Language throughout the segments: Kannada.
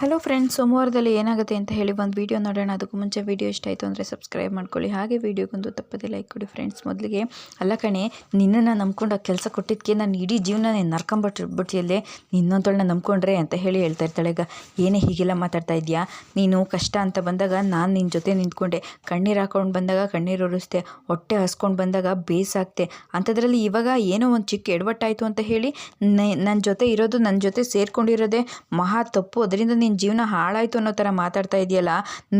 ಹಲೋ ಫ್ರೆಂಡ್ಸ್ ಸೋಮವಾರದಲ್ಲಿ ಏನಾಗುತ್ತೆ ಅಂತ ಹೇಳಿ ಒಂದು ವೀಡಿಯೋ ನೋಡೋಣ. ಅದಕ್ಕೂ ಮುಂಚೆ ವೀಡಿಯೋ ಇಷ್ಟ ಆಯಿತು ಅಂದರೆ ಸಬ್ಸ್ಕ್ರೈಬ್ ಮಾಡ್ಕೊಳ್ಳಿ. ಹಾಗೆ ವೀಡಿಯೋಗೊಂದು ತಪ್ಪದೆ ಲೈಕ್ ಕೊಡಿ ಫ್ರೆಂಡ್ಸ್ ಮೊದಲಿಗೆ, ಅಲ್ಲ ಕಣೆ, ನಿನ್ನನ್ನು ನಂಬ್ಕೊಂಡು ಕೆಲಸ ಕೊಟ್ಟಿದ್ದಕ್ಕೆ ನಾನು ಇಡೀ ಜೀವನ ನೀನು ನರ್ಕೊಂಬಿಟ್ಟಿರ್ಬಿಟ್ಟಿಯಲ್ಲೇ ನಿನ್ನೊಂದಳನ್ನ ನಂಬ್ಕೊಂಡ್ರೆ ಅಂತ ಹೇಳಿ ಹೇಳ್ತಾ ಇರ್ತಾಳೆ. ಈಗ ಏನೇ ಹೀಗೆಲ್ಲ ಮಾತಾಡ್ತಾ ಇದೆಯಾ? ನೀನು ಕಷ್ಟ ಅಂತ ಬಂದಾಗ ನಾನು ನಿನ್ನ ಜೊತೆ ನಿಂತ್ಕೊಂಡೆ. ಕಣ್ಣೀರು ಹಾಕೊಂಡು ಬಂದಾಗ ಕಣ್ಣೀರು ಒರೆಸ್ದೆ, ಹೊಟ್ಟೆ ಹಸ್ಕೊಂಡು ಬಂದಾಗ ಬೇಸಾಗ್ತೆ ಅಂಥದ್ರಲ್ಲಿ ಇವಾಗ ಏನೋ ಒಂದು ಚಿಕ್ಕ ಎಡವಟ್ಟಾಯಿತು ಅಂತ ಹೇಳಿ ನನ್ನ ಜೊತೆ ಇರೋದು ನನ್ನ ಜೊತೆ ಸೇರ್ಕೊಂಡಿರೋದೇ ಮಹಾ ತಪ್ಪು. ಅದರಿಂದ ನಿನ್ನ ಜೀವನ ಹಾಳಾಯಿತು ಅನ್ನೋ ಥರ ಮಾತಾಡ್ತಾ ಇದೆಯಲ್ಲ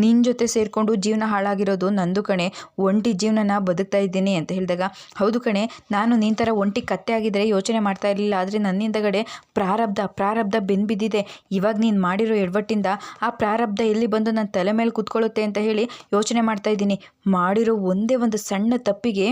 ನಿನ್ನ ಜೊತೆ ಸೇರಿಕೊಂಡು ಜೀವನ ಹಾಳಾಗಿರೋದು ನಂದು ಕಣೆ. ಒಂಟಿ ಜೀವನನ ಬದುಕ್ತಾ ಇದ್ದೀನಿ ಅಂತ ಹೇಳಿದಾಗ, ಹೌದು ಕಣೆ, ನಾನು ನಿನ್ನ ಥರ ಒಂಟಿ ಕತ್ತೆ ಆಗಿದ್ದರೆ ಯೋಚನೆ ಮಾಡ್ತಾ ಇರಲಿಲ್ಲ. ಆದರೆ ನನ್ನಿಂದಗಡೆ ಪ್ರಾರಬ್ಧ ಪ್ರಾರಬ್ಧ ಬೆನ್ ಬಿದ್ದಿದೆ. ಇವಾಗ ನೀನು ಮಾಡಿರೋ ಎಡವಟ್ಟಿಂದ ಆ ಪ್ರಾರಬ್ಧ ಎಲ್ಲಿ ಬಂದು ನನ್ನ ತಲೆ ಮೇಲೆ ಕೂತ್ಕೊಳ್ಳುತ್ತೆ ಅಂತ ಹೇಳಿ ಯೋಚನೆ ಮಾಡ್ತಾ ಇದ್ದೀನಿ. ಮಾಡಿರೋ ಒಂದೇ ಒಂದು ಸಣ್ಣ ತಪ್ಪಿಗೆ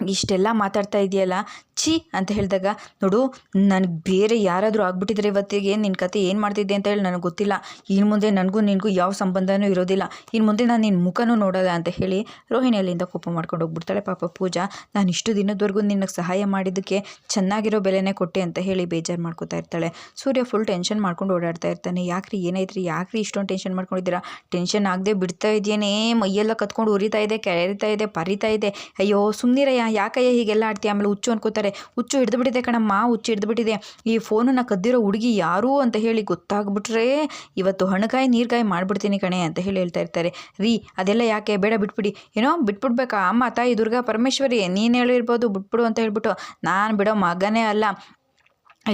ಇಷ್ಟೆಲ್ಲ ಮಾತಾಡ್ತಾ ಇದೆಯಲ್ಲ? ಛಿ ಅಂತ ಹೇಳಿದಾಗ, ನೋಡು, ನನಗೆ ಬೇರೆ ಯಾರಾದರೂ ಆಗ್ಬಿಟ್ಟಿದ್ರೆ ಇವತ್ತಿಗೆ ನಿನ್ನ ಕತೆ ಏನು ಮಾಡ್ತಿದ್ದೆ ಅಂತ ಹೇಳಿ ನನಗೆ ಗೊತ್ತಿಲ್ಲ. ಇನ್ನು ಮುಂದೆ ನನಗೂ ನಿನಗೂ ಯಾವ ಸಂಬಂಧನೂ ಇರೋದಿಲ್ಲ. ಇನ್ನು ಮುಂದೆ ನಾನು ನಿನ್ನ ಮುಖನೂ ನೋಡೋಲ್ಲ ಅಂತ ಹೇಳಿ ರೋಹಿಣಿ ಅಲ್ಲಿಂದ ಕೋಪ ಮಾಡ್ಕೊಂಡು ಹೋಗ್ಬಿಡ್ತಾಳೆ. ಪಾಪ ಪೂಜಾ, ನಾನು ಇಷ್ಟು ದಿನದವರೆಗೂ ನಿನಗೆ ಸಹಾಯ ಮಾಡಿದ್ದಕ್ಕೆ ಚೆನ್ನಾಗಿರೋ ಬೆಲೆನೇ ಕೊಟ್ಟೆ ಅಂತ ಹೇಳಿ ಬೇಜಾರು ಮಾಡ್ಕೋತಾ ಇರ್ತಾಳೆ. ಸೂರ್ಯ ಫುಲ್ ಟೆನ್ಷನ್ ಮಾಡ್ಕೊಂಡು ಓಡಾಡ್ತಾ ಇರ್ತಾನೆ. ಯಾಕ್ರಿ ಏನಾಯ್ತ್ರಿ? ಯಾಕ್ರಿ ಇಷ್ಟೊಂದು ಟೆನ್ಷನ್ ಮಾಡ್ಕೊಂಡಿದ್ದೀರಾ? ಟೆನ್ಷನ್ ಆಗದೆ ಬಿಡ್ತಾ ಇದೆಯೇನೇ? ಮೈಯೆಲ್ಲ ಕತ್ಕೊಂಡು ಉರಿತಾ ಇದೆ ಕೆರೆತಾ ಇದೆ, ಪರಿತಾ ಇದೆ. ಅಯ್ಯೋ ಸುಮ್ಮನಿರಯ್ಯ ಯಾಕಯ್ಯ ಹೀಗೆಲ್ಲ ಆಡ್ತೀಯ? ಆಮೇಲೆ ಹುಚ್ಚು ಅನ್ಕೋತಾರೆ, ಹುಚ್ಚು ಹಿಡಿದು ಬಿಟ್ಟಿದೆ ಕಣಮ್ಮ, ಹುಚ್ಚು ಹಿಡಿದು ಬಿಟ್ಟಿದೆ. ಈ ಫೋನನ್ನು ಕದ್ದಿರೋ ಹುಡುಗಿ ಯಾರು ಅಂತ ಹೇಳಿ ಗೊತ್ತಾಗ್ಬಿಟ್ರೆ ಇವತ್ತು ಹಣಕಾಯಿ ನೀರ್ಗಾಯಿ ಮಾಡಿಬಿಡ್ತೀನಿ ಕಣೆ ಅಂತ ಹೇಳಿ ಹೇಳ್ತಾ ಇರ್ತಾರೆ. ರೀ, ಅದೆಲ್ಲ ಯಾಕೆ? ಬೇಡ, ಬಿಟ್ಬಿಡಿ. ಏನೋ ಬಿಟ್ಬಿಡ್ಬೇಕಾ? ಅಮ್ಮ, ತಾಯಿ, ದುರ್ಗಾ, ಪರಮೇಶ್ವರಿ, ನೀನು ಹೇಳಿರ್ಬೋದು, ಬಿಟ್ಬಿಡು ಅಂತ ಹೇಳ್ಬಿಟ್ಟು. ನಾನು ಬಿಡೋ ಮಗನೇ ಅಲ್ಲ.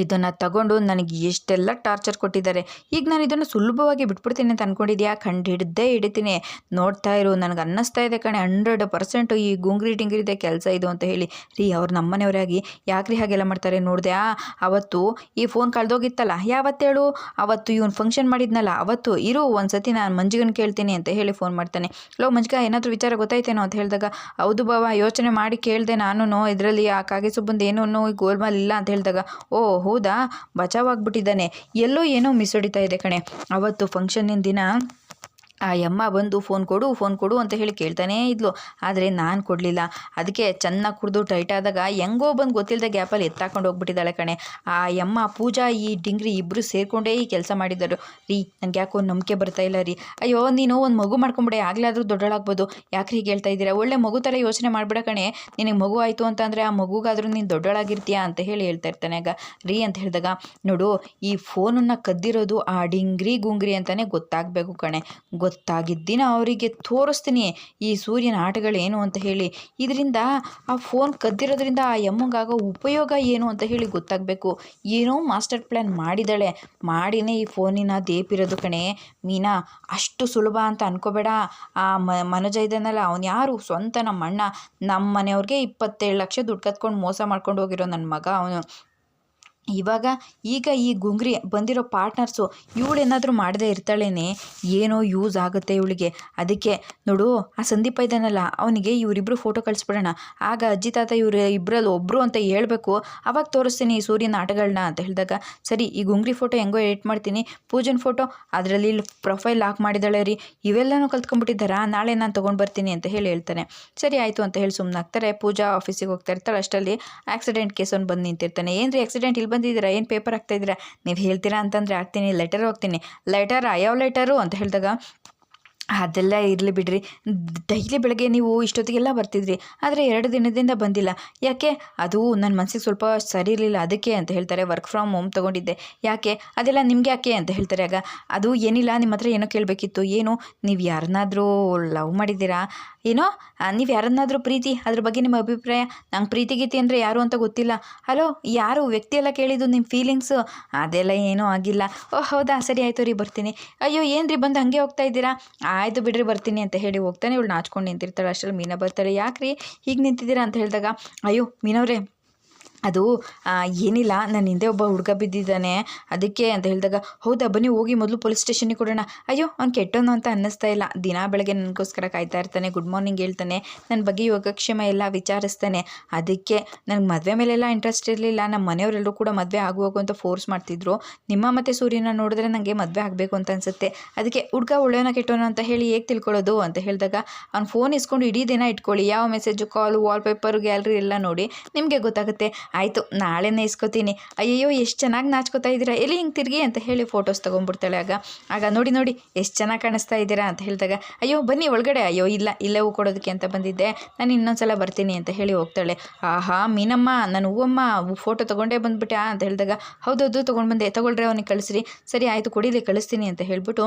ಇದನ್ನು ತಗೊಂಡು ನನಗೆ ಎಷ್ಟೆಲ್ಲ ಟಾರ್ಚರ್ ಕೊಟ್ಟಿದ್ದಾರೆ. ಈಗ ನಾನು ಇದನ್ನು ಸುಲಭವಾಗಿ ಬಿಟ್ಬಿಡ್ತೀನಿ ಅಂತ ಅಂದ್ಕೊಂಡಿದ್ಯಾ ಕಂಡು ಹಿಡ್ದೇ ಹಿಡಿತೀನಿ. ನೋಡ್ತಾ ಇರು, ನನಗೆ ಅನ್ನಿಸ್ತಾ ಇದೆ ಕಣೆ. ಹಂಡ್ರೆಡ್ ಪರ್ಸೆಂಟು ಈ ಗುಂಗ್ರಿ ಟಿಂಗ್ರಿದೆ ಕೆಲಸ ಇದು ಅಂತ ಹೇಳಿ. ರೀ, ಅವ್ರು ನಮ್ಮನೆಯವರಾಗಿ ಯಾಕ್ರಿ ಹಾಗೆಲ್ಲ ಮಾಡ್ತಾರೆ ನೋಡಿದೆ? ಅವತ್ತು ಈ ಫೋನ್ ಕಳೆದೋಗಿತ್ತಲ್ಲ ಯಾವತ್ತೇಳು ಅವತ್ತು ಇವನು ಫಂಕ್ಷನ್ ಮಾಡಿದ್ನಲ್ಲ, ಅವತ್ತು ಇರು ಒಂದು ಸತಿ ನಾನು ಮಂಜಿಗನ್ ಕೇಳ್ತೀನಿ ಅಂತ ಹೇಳಿ ಫೋನ್ ಮಾಡ್ತಾನೆ. ಲೋ, ಮಂಜಿಗ, ಏನಾದರೂ ವಿಚಾರ ಗೊತ್ತಾಯ್ತೇನೋ ಅಂತ ಹೇಳಿದಾಗ, ಹೌದು ಬಾವ, ಯೋಚನೆ ಮಾಡಿ ಕೇಳಿದೆ ನಾನು ಇದರಲ್ಲಿ ಆ ಕಾಗೆ ಸುಬ್ಬಂದು ಏನೂ ಗೋಲ್ಮಾಲ್ ಇಲ್ಲ ಅಂತ ಹೇಳಿದಾಗ ಓ ಹೌದಾ? ಬಚಾವಾಗ್ಬಿಟ್ಟಿದ್ದಾನೆ ಎಲ್ಲೋ ಏನೋ ಮಿಸ್ ಹೊಡಿತಾ ಇದೆ ಕಣೆ. ಅವತ್ತು ಫಂಕ್ಷನ್ನಿನ ದಿನ ಆ ಯಮ್ಮ ಬಂದು ಫೋನ್ ಕೊಡು ಫೋನ್ ಕೊಡು ಅಂತ ಹೇಳಿ ಕೇಳ್ತಾನೇ ಇದ್ಲು. ಆದರೆ ನಾನು ಕೊಡಲಿಲ್ಲ. ಅದಕ್ಕೆ ಚೆನ್ನಾಗಿ ಕುಡಿದು ಟೈಟ್ ಆದಾಗ ಹೆಂಗೋ ಬಂದು ಗೊತ್ತಿಲ್ಲದ ಗ್ಯಾಪಲ್ಲಿ ಎತ್ತಾಕೊಂಡು ಹೋಗ್ಬಿಟ್ಟಿದ್ದಾಳೆ ಕಣೆ. ಆ ಯಮ್ಮ, ಪೂಜಾ, ಈ ಡಿಂಗ್ರಿ ಇಬ್ಬರು ಸೇರಿಕೊಂಡೇ ಈ ಕೆಲಸ ಮಾಡಿದ್ದರು. ರೀ ನನಗೆ ಯಾಕೋ ನಂಬಿಕೆ ಬರ್ತಾ ಇಲ್ಲ ರೀ. ಅಯ್ಯೋ, ನೀನು ಒಂದು ಮಗು ಮಾಡ್ಕೊಂಬಿಡೆ ಆಗಲಾದರೂ ದೊಡ್ಡಳಾಗ್ಬೋದು. ಯಾಕೆ ಹೀಗೆ ಹೇಳ್ತಾ ಇದ್ದೀರಾ? ಒಳ್ಳೆ ಮಗು ಥರ ಯೋಚನೆ ಮಾಡಿಬಿಡ ಕಣೆ. ನಿನಗೆ ಮಗು ಆಯಿತು ಅಂತಂದರೆ ಆ ಮಗುಗಾದರೂ ನೀನು ದೊಡ್ಡಳಾಗಿರ್ತೀಯಾ ಅಂತ ಹೇಳಿ ಹೇಳ್ತಾ ಇರ್ತಾನೆ ಆಗ. ರೀ ಅಂತ ಹೇಳಿದಾಗ, ನೋಡು, ಈ ಫೋನನ್ನು ಕದ್ದಿರೋದು ಆ ಡಿಂಗ್ರಿ, ಗುಂಗ್ರಿ ಅಂತಲೇ ಗೊತ್ತಾಗಬೇಕು ಕಣೆ. ಗೊತ್ತಾಗಿದ್ದಿನ? ಅವರಿಗೆ ತೋರಿಸ್ತೀನಿ ಈ ಸೂರ್ಯನ ಆಟಗಳೇನು ಅಂತ ಹೇಳಿ. ಇದರಿಂದ ಆ ಫೋನ್ ಕದ್ದಿರೋದ್ರಿಂದ ಆ ಯಮ್ಮಂಗಾಗೋ ಉಪಯೋಗ ಏನು ಅಂತ ಹೇಳಿ ಗೊತ್ತಾಗಬೇಕು. ಏನೋ ಮಾಸ್ಟರ್ ಪ್ಲ್ಯಾನ್ ಮಾಡಿದ್ದಾಳೆ. ಮಾಡಿನೇ ಈ ಫೋನಿನ ದೇಪಿರೋದು ಕಣೆ. ಮೀನಾ, ಅಷ್ಟು ಸುಲಭ ಅಂತ ಅನ್ಕೋಬೇಡ. ಆ ಮನೋಜ ಇದ್ದಾನಲ್ಲ, ಅವನು ಯಾರು? ಸ್ವಂತ ನಮ್ಮ ಅಣ್ಣ ನಮ್ಮ ಮನೆಯವ್ರಿಗೆ ಇಪ್ಪತ್ತೇಳು ಲಕ್ಷ ದುಡ್ಡು ಕತ್ಕೊಂಡು ಮೋಸ ಮಾಡ್ಕೊಂಡು ಹೋಗಿರೋ ನನ್ನ ಮಗ ಅವನು. ಇವಾಗ ಈಗ ಈ ಗುಂಗ್ರಿ ಬಂದಿರೋ ಪಾರ್ಟ್ನರ್ಸು ಇವಳೇನಾದರೂ ಮಾಡದೇ ಇರ್ತಾಳೇನೆ, ಏನೋ ಯೂಸ್ ಆಗುತ್ತೆ ಇವಳಿಗೆ. ಅದಕ್ಕೆ ನೋಡು, ಆ ಸಂದೀಪ ಇದ್ದಾನಲ್ಲ, ಅವನಿಗೆ ಇವರಿಬ್ಬರು ಫೋಟೋ ಕಳಿಸ್ಬಿಡೋಣ. ಆಗ ಅಜ್ಜಿ ತಾತ ಇವರು ಇಬ್ಬರಲ್ಲಿ ಒಬ್ಬರು ಅಂತ ಹೇಳಬೇಕು. ಅವಾಗ ತೋರಿಸ್ತೀನಿ ಈ ಸೂರ್ಯನ ಆಟಗಳನ್ನ ಅಂತ ಹೇಳಿದಾಗ, ಸರಿ, ಈ ಗುಂಗ್ರಿ ಫೋಟೋ ಹೆಂಗೋ ಎಡಿಟ್ ಮಾಡ್ತೀನಿ. ಪೂಜನ್ ಫೋಟೋ ಅದರಲ್ಲಿ ಪ್ರೊಫೈಲ್ ಲಾಕ್ ಮಾಡಿದಾಳೆ ರೀ. ಇವೆಲ್ಲನೂ ಕಲ್ತ್ಕೊಂಡ್ಬಿಟ್ಟಿದ್ದಾರಾ? ನಾಳೆ ನಾನು ತೊಗೊಂಡು ಬರ್ತೀನಿ ಅಂತ ಹೇಳಿ ಹೇಳ್ತಾನೆ. ಸರಿ, ಆಯಿತು ಅಂತ ಹೇಳಿ ಸುಮ್ಮನಾಗ್ತಾರೆ ಪೂಜಾ ಆಫೀಸಿಗೆ ಹೋಗ್ತಾ ಇರ್ತಾಳೆ ಅಷ್ಟರಲ್ಲಿ. ಆಕ್ಸಿಡೆಂಟ್ ಕೇಸ್ ಒಂದು ಬಂದು ನಿಂತಿರ್ತಾನೆ. ಏನು ರೀ ಆಕ್ಸಿಡೆಂಟ್ ಇಲ್ಲಿ ಬಂದಿದ್ದೀರಾ? ಏನು ಪೇಪರ್ ಹಾಕ್ತಾ ಇದ್ದೀರಾ? ನೀವು ಹೇಳ್ತೀರಾ ಅಂತಂದರೆ ಹಾಕ್ತೀನಿ ಲೆಟರ್ ಹೋಗ್ತೀನಿ. ಲೆಟರ್ ಯಾವ ಲೆಟರು ಅಂತ ಹೇಳಿದಾಗ, ಅದೆಲ್ಲ ಇರಲಿ ಬಿಡ್ರಿ. ಡೈಲಿ ಬೆಳಗ್ಗೆ ನೀವು ಇಷ್ಟೊತ್ತಿಗೆಲ್ಲ ಬರ್ತಿದ್ರಿ, ಆದರೆ ಎರಡು ದಿನದಿಂದ ಬಂದಿಲ್ಲ. ಯಾಕೆ? ಅದು ನನ್ನ ಮನಸ್ಸಿಗೆ ಸ್ವಲ್ಪ ಸರಿ ಇರಲಿಲ್ಲ, ಅದಕ್ಕೆ ಅಂತ ಹೇಳ್ತಾರೆ. ವರ್ಕ್ ಫ್ರಮ್ ಹೋಮ್ ತೊಗೊಂಡಿದ್ದೆ. ಯಾಕೆ? ಅದೆಲ್ಲ ನಿಮಗೆ ಯಾಕೆ ಅಂತ ಹೇಳ್ತಾರೆ ಆಗ. ಅದು ಏನಿಲ್ಲ ನಿಮ್ಮ ಹತ್ರ ಏನೋ ಕೇಳಬೇಕಿತ್ತು. ಏನು? ನೀವು ಯಾರನ್ನಾದರೂ ಲವ್ ಮಾಡಿದ್ದೀರಾ? ಏನೋ ನೀವು ಯಾರನ್ನಾದರೂ ಪ್ರೀತಿ, ಅದ್ರ ಬಗ್ಗೆ ನಿಮ್ಮ ಅಭಿಪ್ರಾಯ, ನಂಗೆ ಪ್ರೀತಿ ಗೀತಿ ಅಂದರೆ ಯಾರು ಅಂತ ಗೊತ್ತಿಲ್ಲ. ಹಲೋ, ಯಾರು ವ್ಯಕ್ತಿ ಎಲ್ಲ ಕೇಳಿದ್ದು ನಿಮ್ಮ ಫೀಲಿಂಗ್ಸು ಅದೆಲ್ಲ ಏನೂ ಆಗಿಲ್ಲ. ಓ, ಹೌದಾ, ಸರಿ ಆಯಿತು ರೀ, ಬರ್ತೀನಿ. ಅಯ್ಯೋ ಏನು ರೀ ಬಂದು ಹಾಗೆ ಹೋಗ್ತಾ ಇದ್ದೀರಾ? ಆಯಿತು ಬಿಡ್ರಿ, ಬರ್ತೀನಿ ಅಂತ ಹೇಳಿ ಹೋಗ್ತಾನೆ ಇವಳು ನಾಚ್ಕೊಂಡು ನಿಂತಿರ್ತಾಳೆ. ಅಷ್ಟರಲ್ಲಿ ಮೀನಾ ಬರ್ತಾಳೆ. ಯಾಕ್ರಿ ಹೀಗೆ ನಿಂತಿದ್ದೀರಾ ಅಂತ ಹೇಳಿದಾಗ, ಅಯ್ಯೋ, ಮೀನವ್ರೆ ಅದು ಏನಿಲ್ಲ ನನ್ನ ಹಿಂದೆ ಒಬ್ಬ ಹುಡುಗ ಬಿದ್ದಿದ್ದಾನೆ. ಅದಕ್ಕೆ ಅಂತ ಹೇಳಿದಾಗ, ಹೌದಾ, ಬನ್ನಿ ಹೋಗಿ ಮೊದಲು ಪೊಲೀಸ್ ಸ್ಟೇಷನ್ಗೆ ಕೊಡೋಣ. ಅಯ್ಯೋ, ಅವ್ನು ಕೆಟ್ಟೋನು ಅಂತ ಅನ್ನಿಸ್ತಾ ಇಲ್ಲ. ದಿನ ಬೆಳಗ್ಗೆ ನನಗೋಸ್ಕರ ಕಾಯ್ತಾ ಇರ್ತಾನೆ, ಗುಡ್ ಮಾರ್ನಿಂಗ್ ಹೇಳ್ತಾನೆ. ನನ್ನ ಬಗ್ಗೆ ಯೋಗಕ್ಷೇಮ ಎಲ್ಲ ವಿಚಾರಿಸ್ತಾನೆ. ಅದಕ್ಕೆ ನನಗೆ ಮದುವೆ ಮೇಲೆಲ್ಲ ಇಂಟ್ರೆಸ್ಟ್ ಇರಲಿಲ್ಲ. ನಮ್ಮ ಮನೆಯವರೆಲ್ಲರೂ ಕೂಡ ಮದುವೆ ಆಗುವಾಗ ಅಂತ ಫೋರ್ಸ್ ಮಾಡ್ತಿದ್ರು. ನಿಮ್ಮ ಮತ್ತು ಸೂರ್ಯನ ನೋಡಿದ್ರೆ ನನಗೆ ಮದುವೆ ಆಗಬೇಕು ಅಂತ ಅನಿಸುತ್ತೆ. ಅದಕ್ಕೆ, ಹುಡುಗ ಒಳ್ಳೆಯವನ ಕೆಟ್ಟೋನ ಅಂತ ಹೇಳಿ ಹೇಗೆ ತಿಳ್ಕೊಳ್ಳೋದು? ಅಂತ ಹೇಳಿದಾಗ, ಅವ್ನು ಫೋನ್ ಇಸ್ಕೊಂಡು ಇಡೀ ದಿನ ಇಟ್ಕೊಳ್ಳಿ. ಯಾವ ಮೆಸೇಜು ಕಾಲು ವಾಲ್ಪೇಪರ್ ಗ್ಯಾಲ್ರಿ ಎಲ್ಲ ನೋಡಿ ನಿಮಗೆ ಗೊತ್ತಾಗುತ್ತೆ. ಆಯಿತು, ನಾಳೆನೇ ಇಸ್ಕೊತೀನಿ. ಅಯ್ಯಯ್ಯೋ, ಎಷ್ಟು ಚೆನ್ನಾಗಿ ನಾಚ್ಕೋತಾ ಇದ್ದೀರಾ? ಎಲ್ಲಿ ಹಿಂಗೆ ತಿರುಗಿ ಅಂತ ಹೇಳಿ ಫೋಟೋಸ್ ತೊಗೊಂಡ್ಬಿಡ್ತಾಳೆ ಆಗ. ಆಗ ನೋಡಿ ನೋಡಿ, ಎಷ್ಟು ಚೆನ್ನಾಗಿ ಕಾಣಿಸ್ತಾ ಇದ್ದೀರಾ ಅಂತ ಹೇಳಿದಾಗ, ಅಯ್ಯೋ, ಬನ್ನಿ ಒಳಗಡೆ, ಅಯ್ಯೋ, ಇಲ್ಲ, ಇಲ್ಲೇ, ಹೂ ಕೊಡೋದಕ್ಕೆ ಅಂತ ಬಂದಿದ್ದೆ. ನಾನು ಇನ್ನೊಂದ್ಸಲ ಬರ್ತೀನಿ ಅಂತ ಹೇಳಿ ಹೋಗ್ತಾಳೆ. ಆಹಾ, ಮೀನಮ್ಮ, ನಾನು ಹೂವಮ್ಮ ಫೋಟೋ ತೊಗೊಂಡೇ ಬಂದ್ಬಿಟ್ಟೆ ಅಂತ ಹೇಳಿದಾಗ, ಹೌದೌದು, ತೊಗೊಂಡು ಬಂದೆ. ತೊಗೊಳ್ರೆ, ಅವನಿಗೆ ಕಳಿಸ್ರಿ. ಸರಿ, ಆಯಿತು ಕೊಡಿಲಿ ಕಳಿಸ್ತೀನಿ ಅಂತ ಹೇಳ್ಬಿಟ್ಟು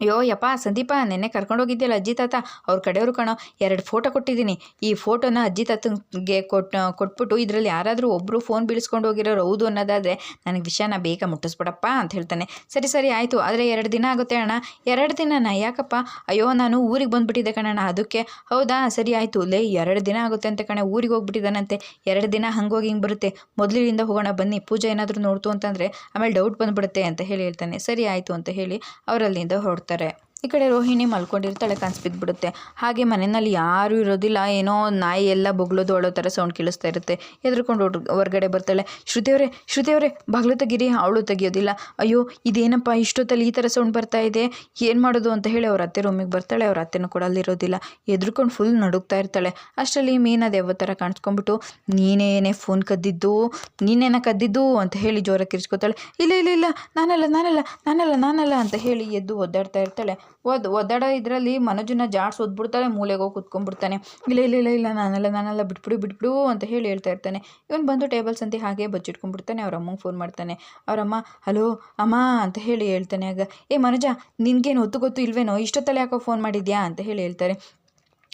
ಅಯ್ಯೋ, ಯಪ್ಪ, ಸಂದೀಪ, ನಿನ್ನೆ ಕರ್ಕೊಂಡೋಗಿದ್ಯಲ್ಲ ಅಜ್ಜಿ ತಾತ? ಅವ್ರ ಕಡೆಯವರು ಕಣೋ, ಎರಡು ಫೋಟೋ ಕೊಟ್ಟಿದ್ದೀನಿ. ಈ ಫೋಟೋನ ಅಜ್ಜಿ ತಾತಂಗೆ ಕೊಟ್ಟು ಕೊಟ್ಬಿಟ್ಟು ಇದರಲ್ಲಿ ಯಾರಾದರೂ ಒಬ್ಬರು ಫೋನ್ ಬೀಳಿಸ್ಕೊಂಡು ಹೋಗಿರೋರು ಹೌದು ಅನ್ನೋದಾದರೆ ನನಗೆ ವಿಷಯನ ಬೇಗ ಮುಟ್ಟಿಸ್ಬಿಡಪ್ಪ ಅಂತ ಹೇಳ್ತಾನೆ. ಸರಿ ಸರಿ, ಆಯಿತು. ಆದರೆ ಎರಡು ದಿನ ಆಗುತ್ತೆ ಅಣ್ಣ. ಎರಡು ದಿನನಾ? ಯಾಕಪ್ಪ? ಅಯ್ಯೋ, ನಾನು ಊರಿಗೆ ಬಂದುಬಿಟ್ಟಿದ್ದೆ ಕಣಣ್ಣ ಅದಕ್ಕೆ. ಹೌದಾ? ಸರಿ, ಆಯಿತು. ಲೇ, ಎರಡು ದಿನ ಆಗುತ್ತೆ ಅಂತ ಕಣೆ, ಊರಿಗೆ ಹೋಗ್ಬಿಟ್ಟಿದ್ದಾನಂತೆ. ಎರಡು ದಿನ ಹಂಗೋಗಿ ಹಿಂಗೆ ಬರುತ್ತೆ. ಮೊದಲಿನಿಂದ ಹೋಗೋಣ, ಬನ್ನಿ. ಪೂಜೆ ಏನಾದರೂ ನೋಡ್ತು ಅಂತಂದರೆ ಆಮೇಲೆ ಡೌಟ್ ಬಂದುಬಿಡುತ್ತೆ ಅಂತ ಹೇಳಿ ಹೇಳ್ತಾನೆ. ಸರಿ, ಆಯಿತು ಅಂತ ಹೇಳಿ ಅವರಲ್ಲಿಂದ ಹೊರಡ್ತಾರೆ ಸಿಗುತ್ತದೆ ಈ ಕಡೆ ರೋಹಿಣಿ ಮಲ್ಕೊಂಡಿರ್ತಾಳೆ, ಕನ್ಸು ಬಿದ್ದುಬಿಡುತ್ತೆ ಹಾಗೆ ಮನೆಯಲ್ಲಿ ಯಾರೂ ಇರೋದಿಲ್ಲ. ಏನೋ ನಾಯಿ ಎಲ್ಲ ಬೊಗಳೋದು ಅಳೋ ಥರ ಸೌಂಡ್ ಕೇಳಿಸ್ತಾ ಇರುತ್ತೆ. ಎದ್ರುಕೊಂಡು ಹೊರಗಡೆ ಹೊರ್ಗಡೆ ಬರ್ತಾಳೆ, ಶ್ರುತಿಯವರೇ ಶ್ರುತಿಯವರೇ ಬಾಗಿಲು ತೆಗಿರಿ ಅವಳು ತೆಗಿಯೋದಿಲ್ಲ. ಅಯ್ಯೋ, ಇದೇನಪ್ಪ, ಇಷ್ಟೊತ್ತಲ್ಲಿ ಈ ಥರ ಸೌಂಡ್ ಬರ್ತಾ ಇದೆ? ಏನು ಮಾಡೋದು? ಅಂತ ಹೇಳಿ ಅವ್ರ ಅತ್ತೆ ರೂಮಿಗೆ ಬರ್ತಾಳೆ. ಅವ್ರ ಅತ್ತೆನೂ ಕೂಡ ಅಲ್ಲಿರೋದಿಲ್ಲ ಎದ್ರುಕೊಂಡು ಫುಲ್ ನಡುಗ್ತಾ ಇರ್ತಾಳೆ. ಅಷ್ಟರಲ್ಲಿ ಮೀನಾ ಯಾವ ಥರ ಕಾಣಿಸ್ಕೊಂಡ್ಬಿಟ್ಟು, ನೀನೇನೇ ಫೋನ್ ಕದ್ದಿದ್ದು? ನೀನೇನ ಕದ್ದಿದ್ದು? ಅಂತ ಹೇಳಿ ಜೋರಾಗಿ ಕಿರಿಸ್ಕೊತಾಳೆ ಇಲ್ಲ ಇಲ್ಲ ಇಲ್ಲ, ನಾನಲ್ಲ ನಾನಲ್ಲ ನಾನಲ್ಲ ನಾನಲ್ಲ, ಅಂತ ಹೇಳಿ ಎದ್ದು ಒದ್ದಾಡ್ತಾ ಇರ್ತಾಳೆ. ಒದ್, ಒದ್ದಾಡ ಇದರಲ್ಲಿ ಮನೋಜನ ಜಾಡ್ಸ್ ಒದ್ಬಿಡ್ತಾಳೆ, ಮೂಲೆಗೆ ಹೋಗಿ ಕುತ್ಕೊಂಡ್ಬಿಡ್ತಾನೆ. ಇಲ್ಲ ಇಲ್ಲ ಇಲ್ಲ ಇಲ್ಲ, ನಾನಲ್ಲ ನಾನಲ್ಲ, ಬಿಟ್ಬಿಡು ಬಿಟ್ಬಿಡು ಅಂತ ಹೇಳಿ ಹೇಳ್ತಾ ಇರ್ತಾನೆ. ಇವನು ಬಂದು ಟೇಬಲ್ಸ್ ಅಂತ ಹಾಗೆ ಬಚ್ಚಿಟ್ಕೊಂಡ್ಬಿಡ್ತಾನೆ ಅವ್ರ ಅಮ್ಮಂಗೆ ಫೋನ್ ಮಾಡ್ತಾನೆ. ಅವರಮ್ಮ ಹಲೋ, ಅಮ್ಮ, ಅಂತ ಹೇಳಿ ಹೇಳ್ತಾನೆ. ಆಗ, ಏ ಮನೋಜ, ನಿನಗೇನು ಹೊತ್ತು ಗೊತ್ತು ಇಲ್ವೇನೋ? ಇಷ್ಟೊತ್ತಲ್ಲಿ ಯಾಕೋ ಫೋನ್ ಮಾಡಿದ್ಯಾ? ಅಂತ ಹೇಳಿ ಹೇಳ್ತಾರೆ.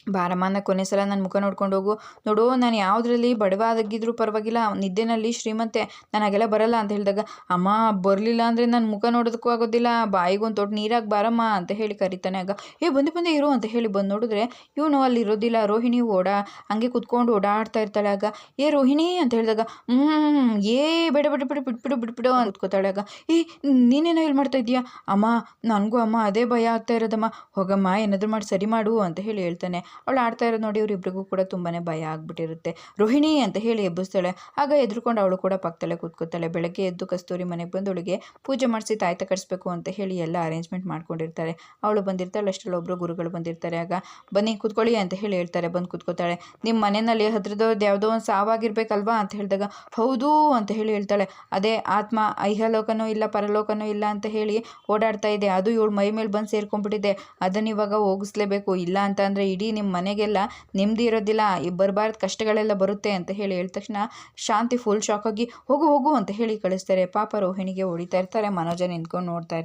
ಬಾರಮ್ಮ ನಾ ಕೊನೆ ಸಲ ನನ್ನ ಮುಖ ನೋಡ್ಕೊಂಡು ಹೋಗು. ನೋಡು, ನಾನು ಯಾವುದ್ರಲ್ಲಿ ಬಡವಾದಾಗಿದ್ರೂ ಪರವಾಗಿಲ್ಲ. ನಿದ್ದೆನಲ್ಲಿ ಶ್ರೀಮಂತೆ, ನಾನು ಹಾಗೆಲ್ಲ ಬರಲ್ಲ ಅಂತ ಹೇಳಿದಾಗ, ಅಮ್ಮ, ಬರಲಿಲ್ಲ ಅಂದರೆ ನನ್ನ ಮುಖ ನೋಡೋದಕ್ಕೂ ಆಗೋದಿಲ್ಲ. ಬಾಯಿಗೊಂದು ತೊಟ್ಟು ನೀರಾಗಿ ಬಾರಮ್ಮ ಅಂತ ಹೇಳಿ ಕರಿತಾನೆ ಆಗ. ಏ, ಬಂದು, ಬಂದೆ, ಇರು ಅಂತ ಹೇಳಿ ಬಂದು ನೋಡಿದ್ರೆ, ಇವನು ಅಲ್ಲಿ ಇರೋದಿಲ್ಲ, ರೋಹಿಣಿ ಓಡಾ, ಹಂಗೆ ಕುತ್ಕೊಂಡು ಓಡಾಡ್ತಾ ಇರ್ತಾಳೆ ಆಗ. ಏ, ರೋಹಿಣಿ ಅಂತ ಹೇಳಿದಾಗ ಹ್ಞೂ ಏ, ಬೇಡ ಬೇಡ, ಬಿಡು ಬಿಟ್ಬಿಡು ಬಿಟ್ಬಿಡು ಅಂತ ಕೂತ್ಕೋತಾಳೆ ಆಗ. ಏ, ನೀನೇನೋ ಇಲ್ಲಿ ಮಾಡ್ತಾ ಇದೀಯಾ ಅಮ್ಮ, ನನಗೂ ಅಮ್ಮ ಅದೇ ಭಯ ಆಗ್ತಾ ಇರೋದಮ್ಮ. ಹೋಗಮ್ಮ, ಏನಾದರೂ ಮಾಡಿ, ಸರಿ ಮಾಡು ಅಂತ ಹೇಳಿ ಹೇಳ್ತಾನೆ. ಅವಳು ಆಡ್ತಾ ಇರೋದು ನೋಡಿ ಇವರಿಬ್ಬರಿಗೂ ಕೂಡ ತುಂಬಾ ಭಯ ಆಗ್ಬಿಟ್ಟಿರುತ್ತೆ. ರೋಹಿಣಿ ಅಂತ ಹೇಳಿ ಎಬ್ಬಿಸ್ತಾಳೆ. ಆಗ ಎದ್ರುಕೊಂಡು ಅವಳು ಕೂಡ ಪಕ್ಕದಲ್ಲೇ ಕೂತ್ಕೋತಾಳೆ ಬೆಳಗ್ಗೆ ಎದ್ದು ಕಸ್ತೂರಿ ಮನೆಗೆ ಬಂದು ಅವಳಿಗೆ ಪೂಜೆ ಮಾಡಿಸಿ ತಾಯ್ತ ಕಟ್ಸ್ಬೇಕು ಅಂತ ಹೇಳಿ ಎಲ್ಲ ಅರೇಂಜ್ಮೆಂಟ್ ಮಾಡ್ಕೊಂಡಿರ್ತಾರೆ. ಅವಳು ಬಂದಿರ್ತಾಳೆ. ಅಷ್ಟರಲ್ಲಿ ಒಬ್ಬರು ಗುರುಗಳು ಬಂದಿರ್ತಾರೆ. ಆಗ ಬನ್ನಿ ಕೂತ್ಕೊಳ್ಳಿ ಅಂತ ಹೇಳಿ ಹೇಳ್ತಾರೆ. ಬಂದು ಕೂತ್ಕೋತಾಳೆ ನಿಮ್ಮ ಮನೆಯಲ್ಲಿ ಹತ್ರದವ್ರದ್ದು ಯಾವುದೋ ಒಂದು ಸಾವಾಗಿರ್ಬೇಕಲ್ವಾ ಅಂತ ಹೇಳಿದಾಗ, ಹೌದು ಅಂತ ಹೇಳಿ ಹೇಳ್ತಾಳೆ. ಅದೇ ಆತ್ಮ, ಐಹಲೋಕನೂ ಇಲ್ಲ, ಪರಲೋಕನೂ ಇಲ್ಲ ಅಂತ ಹೇಳಿ ಓಡಾಡ್ತಾ ಇದೆ. ಅದು ಇವಳು ಮೈ ಮೇಲೆ ಬಂದು ಸೇರ್ಕೊಂಡ್ಬಿಟ್ಟಿದೆ. ಅದನ್ನು ಇವಾಗ ಹೋಗಿಸ್ಲೇಬೇಕು. ಇಲ್ಲ ಅಂತ ಅಂದರೆ ಇಡೀ ಮನೆಗೆಲ್ಲ ನೆಮ್ಮದಿ ಇರೋದಿಲ್ಲ, ಈ ಬರಬಾರ್ದು ಕಷ್ಟಗಳೆಲ್ಲ ಬರುತ್ತೆ ಅಂತ ಹೇಳಿ ಹೇಳಿದ ತಕ್ಷಣ ಶಾಂತಿ ಫುಲ್ ಶಾಕ್ ಆಗಿ ಹೋಗು ಹೋಗು ಅಂತ ಹೇಳಿ ಕಳಿಸ್ತಾರೆ. ಪಾಪ ರೋಹಿಣಿಗೆ ಹೊಡಿತಾ ಇರ್ತಾರೆ, ಮನೋಜ ನಿಂತ್ಕೊಂಡು ನೋಡ್ತಾ ಇರ್ತಾರೆ.